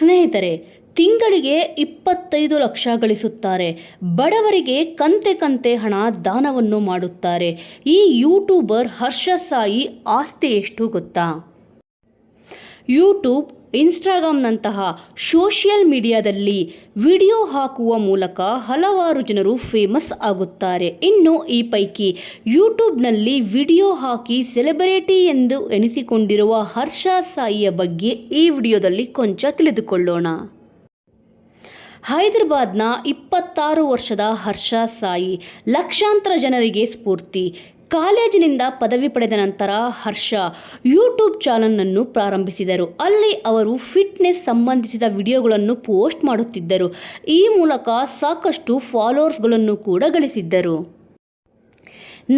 ಸ್ನೇಹಿತರೆ, ತಿಂಗಳಿಗೆ ಇಪ್ಪತ್ತೈದು ಲಕ್ಷ ಗಳಿಸುತ್ತಾರೆ. ಬಡವರಿಗೆ ಕಂತೆ ಕಂತೆ ಹಣ ದಾನವನ್ನು ಮಾಡುತ್ತಾರೆ. ಈ ಯೂಟ್ಯೂಬರ್ ಹರ್ಷ ಸಾಯಿ ಆಸ್ತಿ ಎಷ್ಟು ಗೊತ್ತಾ? ಯೂಟ್ಯೂಬ್, ಇನ್ಸ್ಟಾಗ್ರಾಮ್ನಂತಹ ಸೋಷಿಯಲ್ ಮೀಡಿಯಾದಲ್ಲಿ ವಿಡಿಯೋ ಹಾಕುವ ಮೂಲಕ ಹಲವಾರು ಜನರು ಫೇಮಸ್ ಆಗುತ್ತಾರೆ. ಇನ್ನು ಈ ಪೈಕಿ ಯೂಟ್ಯೂಬ್ನಲ್ಲಿ ವಿಡಿಯೋ ಹಾಕಿ ಸೆಲೆಬ್ರಿಟಿ ಎಂದು ಎನಿಸಿಕೊಂಡಿರುವ ಹರ್ಷ ಸಾಯಿಯ ಬಗ್ಗೆ ಈ ವಿಡಿಯೋದಲ್ಲಿ ಕೊಂಚ ತಿಳಿದುಕೊಳ್ಳೋಣ. ಹೈದರಾಬಾದ್ನ ಇಪ್ಪತ್ತಾರು ವರ್ಷದ ಹರ್ಷ ಸಾಯಿ ಲಕ್ಷಾಂತರ ಜನರಿಗೆ ಸ್ಫೂರ್ತಿ. ಕಾಲೇಜಿನಿಂದ ಪದವಿ ಪಡೆದ ನಂತರ ಹರ್ಷ ಯೂಟ್ಯೂಬ್ ಚಾನಲನ್ನು ಪ್ರಾರಂಭಿಸಿದರು. ಅಲ್ಲಿ ಅವರು ಫಿಟ್ನೆಸ್ ಸಂಬಂಧಿಸಿದ ವಿಡಿಯೋಗಳನ್ನು ಪೋಸ್ಟ್ ಮಾಡುತ್ತಿದ್ದರು. ಈ ಮೂಲಕ ಸಾಕಷ್ಟು ಫಾಲೋವರ್ಸ್ಗಳನ್ನು ಕೂಡ ಗಳಿಸಿದ್ದರು.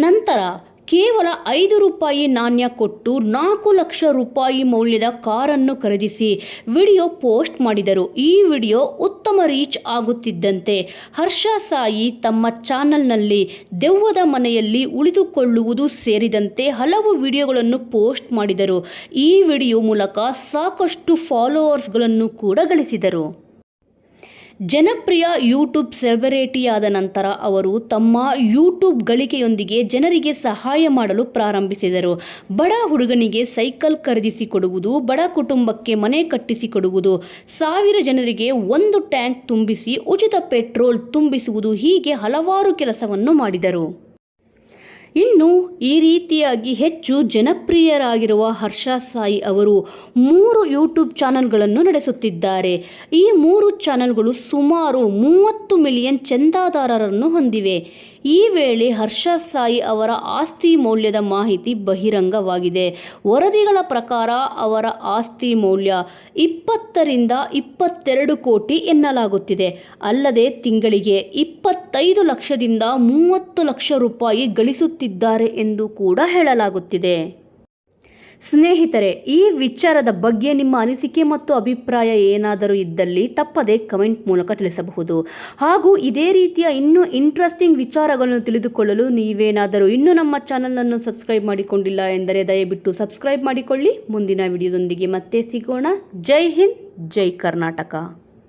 ನಂತರ ಕೇವಲ ಐದು ರೂಪಾಯಿ ನಾಣ್ಯ ಕೊಟ್ಟು ನಾಲ್ಕು ಲಕ್ಷ ರೂಪಾಯಿ ಮೌಲ್ಯದ ಕಾರನ್ನು ಖರೀದಿಸಿ ವಿಡಿಯೋ ಪೋಸ್ಟ್ ಮಾಡಿದರು. ಈ ವಿಡಿಯೋ ಉತ್ತಮ ರೀಚ್ ಆಗುತ್ತಿದ್ದಂತೆ ಹರ್ಷ ಸಾಯಿ ತಮ್ಮ ಚಾನಲ್ನಲ್ಲಿ ದೆವ್ವದ ಮನೆಯಲ್ಲಿ ಉಳಿದುಕೊಳ್ಳುವುದು ಸೇರಿದಂತೆ ಹಲವು ವಿಡಿಯೋಗಳನ್ನು ಪೋಸ್ಟ್ ಮಾಡಿದರು. ಈ ವಿಡಿಯೋ ಮೂಲಕ ಸಾಕಷ್ಟು ಫಾಲೋವರ್ಸ್ಗಳನ್ನು ಕೂಡ ಗಳಿಸಿದರು. ಜನಪ್ರಿಯ ಯೂಟ್ಯೂಬ್ ಸೆಲೆಬ್ರಿಟಿಯಾದ ನಂತರ ಅವರು ತಮ್ಮ ಯೂಟ್ಯೂಬ್ ಗಳಿಕೆಯೊಂದಿಗೆ ಜನರಿಗೆ ಸಹಾಯ ಮಾಡಲು ಪ್ರಾರಂಭಿಸಿದರು. ಬಡ ಹುಡುಗನಿಗೆ ಸೈಕಲ್ ಖರೀದಿಸಿಕೊಡುವುದು ಬಡ ಕುಟುಂಬಕ್ಕೆ ಮನೆ ಕಟ್ಟಿಸಿಕೊಡುವುದು ಸಾವಿರ ಜನರಿಗೆ ಒಂದು ಟ್ಯಾಂಕ್ ತುಂಬಿಸಿ ಉಚಿತ ಪೆಟ್ರೋಲ್ ತುಂಬಿಸುವುದು ಹೀಗೆ ಹಲವಾರು ಕೆಲಸವನ್ನು ಮಾಡಿದರು. ಇನ್ನು ಈ ರೀತಿಯಾಗಿ ಹೆಚ್ಚು ಜನಪ್ರಿಯರಾಗಿರುವ ಹರ್ಷ ಸಾಯಿ ಅವರು ಮೂರು ಯೂಟ್ಯೂಬ್ ಚಾನಲ್ಗಳನ್ನು ನಡೆಸುತ್ತಿದ್ದಾರೆ. ಈ ಮೂರು ಚಾನಲ್ಗಳು ಸುಮಾರು ಮೂವತ್ತು ಮಿಲಿಯನ್ ಚಂದಾದಾರರನ್ನು ಹೊಂದಿವೆ. ಈ ವೇಳೆ ಹರ್ಷ ಸಾಯಿ ಅವರ ಆಸ್ತಿ ಮೌಲ್ಯದ ಮಾಹಿತಿ ಬಹಿರಂಗವಾಗಿದೆ. ವರದಿಗಳ ಪ್ರಕಾರ ಅವರ ಆಸ್ತಿ ಮೌಲ್ಯ ಇಪ್ಪತ್ತರಿಂದ ಇಪ್ಪತ್ತೆರಡು ಕೋಟಿ ಎನ್ನಲಾಗುತ್ತಿದೆ. ಅಲ್ಲದೆ ತಿಂಗಳಿಗೆ ಇಪ್ಪತ್ತೈದು ಲಕ್ಷದಿಂದ ಮೂವತ್ತು ಲಕ್ಷ ರೂಪಾಯಿ ಗಳಿಸುತ್ತಿದ್ದಾರೆ ಎಂದು ಕೂಡ ಹೇಳಲಾಗುತ್ತಿದೆ. ಸ್ನೇಹಿತರೆ, ಈ ವಿಚಾರದ ಬಗ್ಗೆ ನಿಮ್ಮ ಅನಿಸಿಕೆ ಮತ್ತು ಅಭಿಪ್ರಾಯ ಏನಾದರೂ ಇದ್ದಲ್ಲಿ ತಪ್ಪದೆ ಕಮೆಂಟ್ ಮೂಲಕ ತಿಳಿಸಬಹುದು. ಹಾಗೂ ಇದೇ ರೀತಿಯ ಇನ್ನೂ ಇಂಟ್ರೆಸ್ಟಿಂಗ್ ವಿಚಾರಗಳನ್ನು ತಿಳಿದುಕೊಳ್ಳಲು ನೀವೇನಾದರೂ ಇನ್ನೂ ನಮ್ಮ ಚಾನಲನ್ನು ಸಬ್ಸ್ಕ್ರೈಬ್ ಮಾಡಿಕೊಂಡಿಲ್ಲ ಎಂದರೆ ದಯವಿಟ್ಟು ಸಬ್ಸ್ಕ್ರೈಬ್ ಮಾಡಿಕೊಳ್ಳಿ. ಮುಂದಿನ ವಿಡಿಯೋದೊಂದಿಗೆ ಮತ್ತೆ ಸಿಗೋಣ. ಜೈ ಹಿಂದ್, ಜೈ ಕರ್ನಾಟಕ.